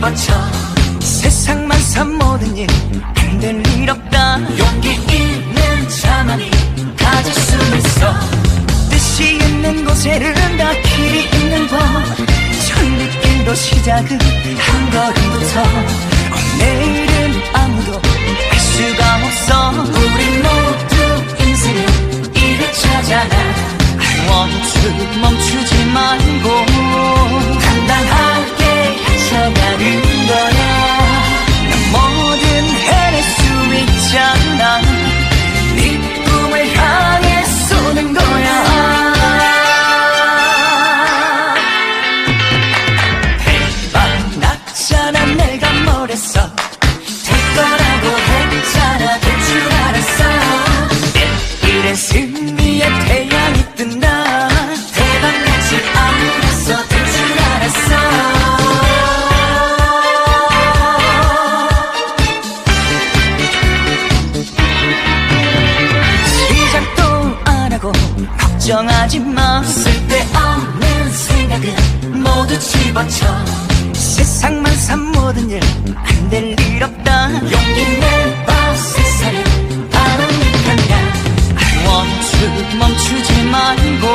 집어쳐 세상만 산 모든 일안 될 일 없다. 용기 있는 자만이 가질 수 있어. 뜻이 있는 곳에는 다 길이 있는 법 천리길도 시작은 한 걸음부터. 어, 내일은 아무도 알 수가 없어. 우리 하고 걱정하지 마. 쓸데없는 생각은 모두 집어쳐. 세상만 산 모든 일 안 될 일 없다. 용기 내봐 세상은 바로 네 편이야 멈추 멈추지 말고